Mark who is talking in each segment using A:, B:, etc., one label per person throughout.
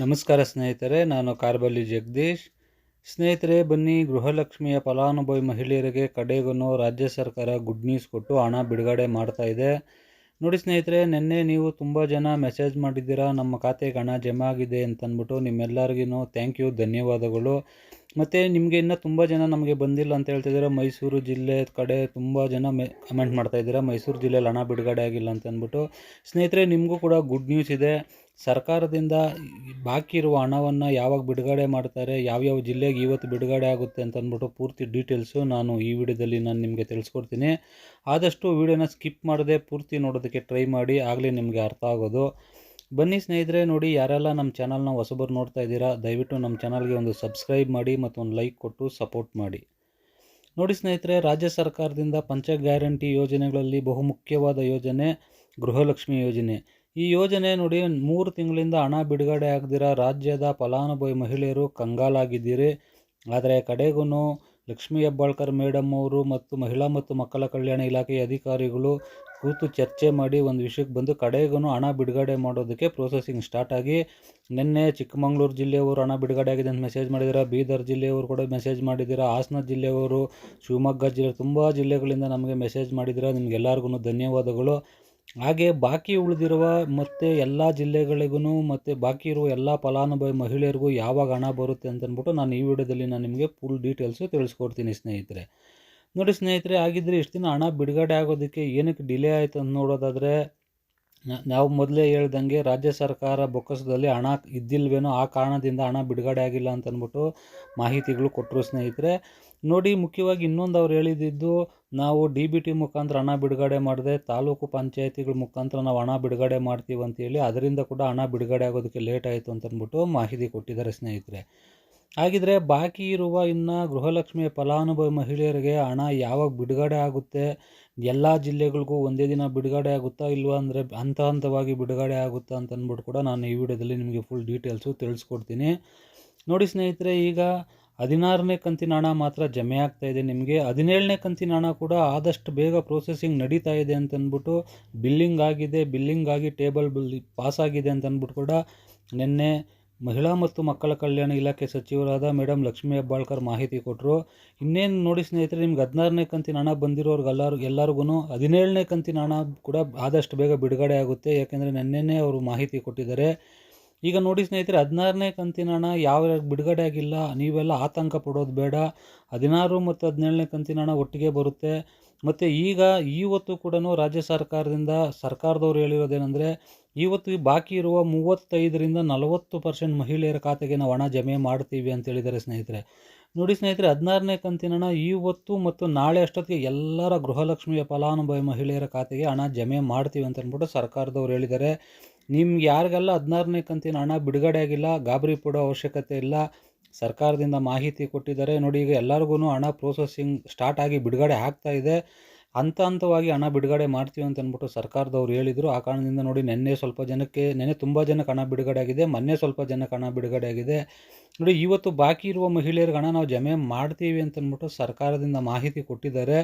A: ನಮಸ್ಕಾರ ಸ್ನೇಹಿತರೆ, ನಾನು ಕಾರ್ಬಲ್ಲಿ ಜಗದೀಶ್. ಸ್ನೇಹಿತರೆ, ಬನ್ನಿ, ಗೃಹಲಕ್ಷ್ಮಿಯ ಫಲಾನುಭವಿ ಮಹಿಳೆಯರಿಗೆ ಕಡೆಗೂ ರಾಜ್ಯ ಸರ್ಕಾರ ಗುಡ್ ನ್ಯೂಸ್ ಕೊಟ್ಟು ಹಣ ಬಿಡುಗಡೆ ಮಾಡ್ತಾ ಇದೆ. ನೋಡಿ ಸ್ನೇಹಿತರೆ, ನಿನ್ನೆ ನೀವು ತುಂಬ ಜನ ಮೆಸೇಜ್ ಮಾಡಿದ್ದೀರಾ, ನಮ್ಮ ಖಾತೆಗೆ ಹಣ ಜಮಾ ಆಗಿದೆ ಅಂತಂದ್ಬಿಟ್ಟು ನಿಮ್ಮೆಲ್ಲರಿಗೂ ಥ್ಯಾಂಕ್ ಯು ಧನ್ಯವಾದಗಳು. ಮತ್ತು ನಿಮಗೆ ಇನ್ನೂ ತುಂಬ ಜನ ನಮಗೆ ಬಂದಿಲ್ಲ ಅಂತ ಹೇಳ್ತಿದ್ದೀರಾ ಮೈಸೂರು ಜಿಲ್ಲೆ ಕಡೆ ತುಂಬ ಜನ ಮೆ ಕಮೆಂಟ್ ಮಾಡ್ತಾಯಿದ್ದೀರಾ ಮೈಸೂರು ಜಿಲ್ಲೆಯಲ್ಲಿ ಹಣ ಬಿಡುಗಡೆ ಆಗಿಲ್ಲ ಅಂತ ಅಂದ್ಬಿಟ್ಟು ಸ್ನೇಹಿತರೆ, ನಿಮಗೂ ಕೂಡ ಗುಡ್ ನ್ಯೂಸ್ ಇದೆ. ಸರ್ಕಾರದಿಂದ ಬಾಕಿ ಇರುವ ಹಣವನ್ನು ಯಾವಾಗ ಬಿಡುಗಡೆ ಮಾಡ್ತಾರೆ, ಯಾವ್ಯಾವ ಜಿಲ್ಲೆಗೆ ಇವತ್ತು ಬಿಡುಗಡೆ ಆಗುತ್ತೆ ಅಂತ ಅಂದ್ಬಿಟ್ಟು ಪೂರ್ತಿ ಡೀಟೇಲ್ಸು ನಾನು ಈ ವಿಡಿಯೋದಲ್ಲಿ ನಾನು ನಿಮಗೆ ತಿಳಿಸ್ಕೊಡ್ತೀನಿ. ಆದಷ್ಟು ವಿಡಿಯೋನ ಸ್ಕಿಪ್ ಮಾಡದೆ ಪೂರ್ತಿ ನೋಡೋದಕ್ಕೆ ಟ್ರೈ ಮಾಡಿ. ಆಗಲೇ ನಿಮಗೆ ಅರ್ಥ ಆಗೋದು. ಬನ್ನಿ ಸ್ನೇಹಿತರೆ, ನೋಡಿ ಯಾರೆಲ್ಲ ನಮ್ಮ ಚಾನಲ್ನ ಹೊಸಬರು ನೋಡ್ತಾ ಇದ್ದೀರಾ, ದಯವಿಟ್ಟು ನಮ್ಮ ಚಾನಲ್ಗೆ ಒಂದು ಸಬ್ಸ್ಕ್ರೈಬ್ ಮಾಡಿ ಮತ್ತು ಒಂದು ಲೈಕ್ ಕೊಟ್ಟು ಸಪೋರ್ಟ್ ಮಾಡಿ. ನೋಡಿ ಸ್ನೇಹಿತರೆ, ರಾಜ್ಯ ಸರ್ಕಾರದಿಂದ ಪಂಚ ಗ್ಯಾರಂಟಿ ಯೋಜನೆಗಳಲ್ಲಿ ಬಹುಮುಖ್ಯವಾದ ಯೋಜನೆ ಗೃಹಲಕ್ಷ್ಮಿ ಯೋಜನೆ. ಈ ಯೋಜನೆ ನೋಡಿ, ಮೂರು ತಿಂಗಳಿಂದ ಹಣ ಬಿಡುಗಡೆ ಆಗದಿರ ರಾಜ್ಯದ ಫಲಾನುಭವಿ ಮಹಿಳೆಯರು ಕಂಗಾಲಾಗಿದ್ದೀರಿ. ಆದರೆ ಕಡೆಗೂ ಲಕ್ಷ್ಮೀ ಹೆಬ್ಬಾಳ್ಕರ್ ಮೇಡಮ್ ಅವರು ಮತ್ತು ಮಹಿಳಾ ಮತ್ತು ಮಕ್ಕಳ ಕಲ್ಯಾಣ ಇಲಾಖೆಯ ಅಧಿಕಾರಿಗಳು ಕೂತು ಚರ್ಚೆ ಮಾಡಿ ಒಂದು ವಿಷಯಕ್ಕೆ ಬಂದು ಕಡೆಗೂ ಹಣ ಬಿಡುಗಡೆ ಮಾಡೋದಕ್ಕೆ ಪ್ರೊಸೆಸಿಂಗ್ ಸ್ಟಾರ್ಟ್ ಆಗಿ, ನಿನ್ನೆ ಚಿಕ್ಕಮಗಳೂರು ಜಿಲ್ಲೆಯವರು ಹಣ ಬಿಡುಗಡೆ ಆಗಿದೆ ಅಂತ ಮೆಸೇಜ್ ಮಾಡಿದ್ದೀರಾ ಬೀದರ್ ಜಿಲ್ಲೆಯವರು ಕೂಡ ಮೆಸೇಜ್ ಮಾಡಿದ್ದೀರಾ ಹಾಸನ ಜಿಲ್ಲೆಯವರು, ಶಿವಮೊಗ್ಗ ಜಿಲ್ಲೆ, ತುಂಬ ಜಿಲ್ಲೆಗಳಿಂದ ನಮಗೆ ಮೆಸೇಜ್ ಮಾಡಿದ್ದೀರಾ ನಿಮಗೆಲ್ಲರಿಗೂ ಧನ್ಯವಾದಗಳು. ಹಾಗೆ ಬಾಕಿ ಉಳಿದಿರುವ ಮತ್ತು ಎಲ್ಲ ಜಿಲ್ಲೆಗಳಿಗೂ ಮತ್ತು ಬಾಕಿ ಇರುವ ಎಲ್ಲ ಫಲಾನುಭವಿ ಮಹಿಳೆಯರಿಗೂ ಯಾವಾಗ ಹಣ ಬರುತ್ತೆ ಅಂತಂದ್ಬಿಟ್ಟು ನಾನು ಈ ವಿಡಿಯೋದಲ್ಲಿ ನಾನು ನಿಮಗೆ ಫುಲ್ ಡೀಟೇಲ್ಸು ತಿಳಿಸ್ಕೊಡ್ತೀನಿ ಸ್ನೇಹಿತರೆ. ನೋಡಿ ಸ್ನೇಹಿತರೆ ಆಗಿದ್ದರೆ ಇಷ್ಟು ದಿನ ಹಣ ಬಿಡುಗಡೆ ಆಗೋದಕ್ಕೆ ಏನಕ್ಕೆ ಡಿಲೇ ಆಯಿತು ಅಂತ ನೋಡೋದಾದರೆ ನಾವು ಮೊದಲೇ ಹೇಳ್ದಂಗೆ ರಾಜ್ಯ ಸರ್ಕಾರ ಬೊಕ್ಕಸದಲ್ಲಿ ಹಣ ಇದ್ದಿಲ್ವೇನೋ ಆ ಕಾರಣದಿಂದ ಹಣ ಬಿಡುಗಡೆ ಆಗಿಲ್ಲ ಅಂತಂದ್ಬಿಟ್ಟು ಮಾಹಿತಿಗಳು ಕೊಟ್ಟರು ಸ್ನೇಹಿತರೆ. ನೋಡಿ, ಮುಖ್ಯವಾಗಿ ಇನ್ನೊಂದು ಅವ್ರು ಹೇಳಿದ್ದು ನಾವು ಡಿ ಬಿ ಟಿ ಮುಖಾಂತರ ಹಣ ಬಿಡುಗಡೆ ಮಾಡಿದೆ, ತಾಲೂಕು ಪಂಚಾಯತಿಗಳ ಮುಖಾಂತರ ನಾವು ಹಣ ಬಿಡುಗಡೆ ಮಾಡ್ತೀವಿ ಅಂತೇಳಿ ಅದರಿಂದ ಕೂಡ ಹಣ ಬಿಡುಗಡೆ ಆಗೋದಕ್ಕೆ ಲೇಟ್ ಆಯಿತು ಅಂತಂದ್ಬಿಟ್ಟು ಮಾಹಿತಿ ಕೊಟ್ಟಿದ್ದಾರೆ ಸ್ನೇಹಿತರೆ. ಹಾಗಿದ್ರೆ ಬಾಕಿ ಇರುವ ಇನ್ನು ಗೃಹಲಕ್ಷ್ಮಿಯ ಫಲಾನುಭವಿ ಮಹಿಳೆಯರಿಗೆ ಹಣ ಯಾವಾಗ ಬಿಡುಗಡೆ ಆಗುತ್ತೆ? ಎಲ್ಲ ಜಿಲ್ಲೆಗಳಿಗೂ ಒಂದೇ ದಿನ ಬಿಡುಗಡೆ ಆಗುತ್ತಾ ಇಲ್ವಾ ಅಂದರೆ ಹಂತ ಹಂತವಾಗಿ ಬಿಡುಗಡೆ ಆಗುತ್ತಾ ಅಂತ ಅಂದ್ಬಿಟ್ಟು ಕೂಡ ನಾನು ಈ ವಿಡಿಯೋದಲ್ಲಿ ನಿಮಗೆ ಫುಲ್ ಡೀಟೇಲ್ಸು ತಿಳಿಸ್ಕೊಡ್ತೀನಿ. ನೋಡಿ ಸ್ನೇಹಿತರೆ, ಈಗ ಹದಿನಾರನೇ ಕಂತಿನ ಹಣ ಮಾತ್ರ ಜಮೆ ಆಗ್ತಾ ಇದೆ ನಿಮಗೆ. ಹದಿನೇಳನೇ ಕಂತಿನ ಹಣ ಕೂಡ ಆದಷ್ಟು ಬೇಗ ಪ್ರೋಸೆಸಿಂಗ್ ನಡೀತಾ ಇದೆ ಅಂತಂದ್ಬಿಟ್ಟು ಬಿಲ್ಲಿಂಗ್ ಆಗಿದೆ. ಬಿಲ್ಲಿಂಗ್ ಆಗಿ ಟೇಬಲ್ ಬಿಲ್ ಪಾಸ್ ಆಗಿದೆ ಅಂತ ಅಂದ್ಬಿಟ್ಟು ಕೂಡ ನಿನ್ನೆ ಮಹಿಳಾ ಮತ್ತು ಮಕ್ಕಳ ಕಲ್ಯಾಣ ಇಲಾಖೆ ಸಚಿವರಾದ ಮೇಡಮ್ ಲಕ್ಷ್ಮೀ ಹೆಬ್ಬಾಳ್ಕರ್ ಮಾಹಿತಿ ಕೊಟ್ಟರು ಇನ್ನೇನು ನೋಡಿ ಸ್ನೇಹಿತರೆ, ನಿಮ್ಗೆ ಹದಿನಾರನೇ ಕಂತಿನ ಹಣ ಬಂದಿರೋರ್ಗೆಲ್ಲರೂ ಎಲ್ಲರಿಗೂ ಹದಿನೇಳನೇ ಕಂತಿನ ಹಣ ಕೂಡ ಆದಷ್ಟು ಬೇಗ ಬಿಡುಗಡೆ ಆಗುತ್ತೆ. ಯಾಕೆಂದರೆ ನೆನ್ನೆನೇ ಅವರು ಮಾಹಿತಿ ಕೊಟ್ಟಿದ್ದಾರೆ. ಈಗ ನೋಡಿ ಸ್ನೇಹಿತರೆ, ಹದಿನಾರನೇ ಕಂತಿನ ಹಣ ಯಾವ ಬಿಡುಗಡೆ ಆಗಿಲ್ಲ, ನೀವೆಲ್ಲ ಆತಂಕ ಪಡೋದು ಬೇಡ. ಹದಿನಾರು ಮತ್ತು ಹದಿನೇಳನೇ ಕಂತಿನ ಹಣ ಒಟ್ಟಿಗೆ ಬರುತ್ತೆ. ಮತ್ತು ಈಗ ಇವತ್ತು ಕೂಡ ರಾಜ್ಯ ಸರ್ಕಾರದಿಂದ, ಸರ್ಕಾರದವ್ರು ಹೇಳಿರೋದೇನೆಂದರೆ ಇವತ್ತು ಬಾಕಿ ಇರುವ ಮೂವತ್ತೈದರಿಂದ ನಲವತ್ತು ಪರ್ಸೆಂಟ್ ಮಹಿಳೆಯರ ಖಾತೆಗೆ ನಾವು ಹಣ ಜಮೆ ಮಾಡ್ತೀವಿ ಅಂತ ಹೇಳಿದ್ದಾರೆ ಸ್ನೇಹಿತರೆ. ನೋಡಿ ಸ್ನೇಹಿತರೆ, ಹದಿನಾರನೇ ಕಂತಿನ ಹಣ ಇವತ್ತು ಮತ್ತು ನಾಳೆ ಅಷ್ಟೊತ್ತಿಗೆ ಎಲ್ಲರ ಗೃಹಲಕ್ಷ್ಮಿಯ ಫಲಾನುಭವಿ ಮಹಿಳೆಯರ ಖಾತೆಗೆ ಹಣ ಜಮೆ ಮಾಡ್ತೀವಿ ಅಂತ ಅಂದ್ಬಿಟ್ಟು ಸರ್ಕಾರದವ್ರು ಹೇಳಿದ್ದಾರೆ. ನಿಮ್ಗೆ ಯಾರಿಗೆಲ್ಲ ಹದಿನಾರನೇ ಕಂತಿನ ಹಣ ಬಿಡುಗಡೆ ಆಗಿಲ್ಲ, ಗಾಬರಿ ಪಡೋ ಅವಶ್ಯಕತೆ ಇಲ್ಲ, ಸರ್ಕಾರದಿಂದ ಮಾಹಿತಿ ಕೊಟ್ಟಿದ್ದಾರೆ, ನೋಡಿ ಈಗ ಎಲ್ಲರಿಗೂ ಹಣ ಪ್ರೊಸೆಸಿಂಗ್ ಸ್ಟಾರ್ಟ್ ಆಗಿ ಬಿಡುಗಡೆ ಆಗ್ತಾ ಇದೆ, ಹಂತ ಹಂತವಾಗಿ ಹಣ ಬಿಡುಗಡೆ ಮಾಡ್ತೀವಿ ಅಂತ ಅಂದ್ಬಿಟ್ಟು ಸರ್ಕಾರದವ್ರು ಹೇಳಿದರು. ಆ ಕಾರಣದಿಂದ ನೋಡಿ ನಿನ್ನೆ ಸ್ವಲ್ಪ ಜನಕ್ಕೆ, ನೆನ್ನೆ ತುಂಬ ಜನಕ್ಕೆ ಹಣ ಬಿಡುಗಡೆ ಆಗಿದೆ, ಮೊನ್ನೆ ಸ್ವಲ್ಪ ಜನಕ್ಕೆ ಹಣ ಬಿಡುಗಡೆ ಆಗಿದೆ. ನೋಡಿ ಇವತ್ತು ಬಾಕಿ ಇರುವ ಮಹಿಳೆಯರಿಗೆ ಹಣ ನಾವು ಜಮೆ ಮಾಡ್ತೀವಿ ಅಂತಂದ್ಬಿಟ್ಟು ಸರ್ಕಾರದಿಂದ ಮಾಹಿತಿ ಕೊಟ್ಟಿದ್ದಾರೆ.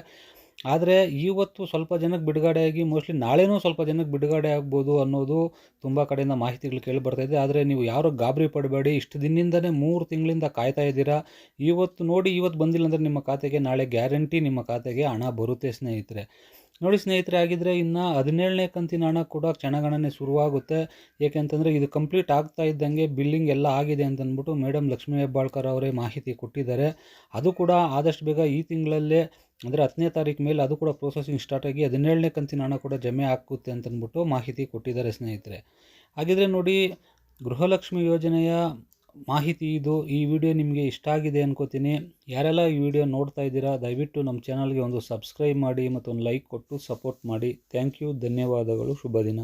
A: ಆದರೆ ಇವತ್ತು ಸ್ವಲ್ಪ ಜನಕ್ಕೆ ಬಿಡುಗಡೆ ಆಗಿ ಮೋಸ್ಟ್ಲಿ ನಾಳೆನೂ ಸ್ವಲ್ಪ ಜನಕ್ಕೆ ಬಿಡುಗಡೆ ಆಗ್ಬೋದು ಅನ್ನೋದು ತುಂಬ ಕಡೆಯಿಂದ ಮಾಹಿತಿಗಳು ಕೇಳಿ ಇದೆ. ಆದರೆ ನೀವು ಯಾರು ಗಾಬರಿ ಪಡಬೇಡಿ. ಇಷ್ಟು ದಿನದಿಂದನೇ ಮೂರು ತಿಂಗಳಿಂದ ಕಾಯ್ತಾ ಇದ್ದೀರಾ? ಇವತ್ತು ನೋಡಿ, ಇವತ್ತು ಬಂದಿಲ್ಲ ಅಂದರೆ ನಿಮ್ಮ ಖಾತೆಗೆ ನಾಳೆ ಗ್ಯಾರಂಟಿ ನಿಮ್ಮ ಖಾತೆಗೆ ಹಣ ಬರುತ್ತೆ ಸ್ನೇಹಿತರೆ. ನೋಡಿ ಸ್ನೇಹಿತರೆ ಆಗಿದ್ದರೆ ಇನ್ನು ಹದಿನೇಳನೇ ಕಂತಿನ ಹಣ ಕೂಡ ಕ್ಷಣಗಣನೆ ಶುರುವಾಗುತ್ತೆ. ಏಕೆಂತಂದರೆ ಇದು ಕಂಪ್ಲೀಟ್ ಆಗ್ತಾ ಇದ್ದಂಗೆ ಬಿಲ್ಲಿಂಗ್ ಎಲ್ಲ ಆಗಿದೆ ಅಂತಂದ್ಬಿಟ್ಟು ಮೇಡಮ್ ಲಕ್ಷ್ಮೀ ಹೆಬ್ಬಾಳ್ಕರ್ ಅವರೇ ಮಾಹಿತಿ ಕೊಟ್ಟಿದ್ದಾರೆ. ಅದು ಕೂಡ ಆದಷ್ಟು ಬೇಗ ಈ ತಿಂಗಳಲ್ಲೇ, ಅಂದರೆ ಹತ್ತನೇ ತಾರೀಕು ಮೇಲೆ ಅದು ಕೂಡ ಪ್ರೊಸೆಸಿಂಗ್ ಸ್ಟಾರ್ಟ್ ಆಗಿ ಹದಿನೇಳನೇ ಕಂತಿನ ಹಣ ಕೂಡ ಜಮೆ ಆಗುತ್ತೆ ಅಂತಂದ್ಬಿಟ್ಟು ಮಾಹಿತಿ ಕೊಟ್ಟಿದ್ದಾರೆ ಸ್ನೇಹಿತರೆ. ಹಾಗಿದ್ರೆ ನೋಡಿ ಗೃಹಲಕ್ಷ್ಮಿ ಯೋಜನೆಯ ಮಾಹಿತಿ ಇದು. ಈ ವಿಡಿಯೋ ನಿಮಗೆ ಇಷ್ಟ ಆಗಿದೆ ಅನ್ಕೋತೀನಿ. ಯಾರೆಲ್ಲ ಈ ವಿಡಿಯೋ ನೋಡ್ತಾ ಇದ್ದೀರಾ, ದಯವಿಟ್ಟು ನಮ್ಮ ಚಾನಲ್ಗೆ ಒಂದು ಸಬ್ಸ್ಕ್ರೈಬ್ ಮಾಡಿ ಮತ್ತು ಒಂದು ಲೈಕ್ ಕೊಟ್ಟು ಸಪೋರ್ಟ್ ಮಾಡಿ. ಥ್ಯಾಂಕ್ ಯು, ಧನ್ಯವಾದಗಳು ಶುಭ ದಿನ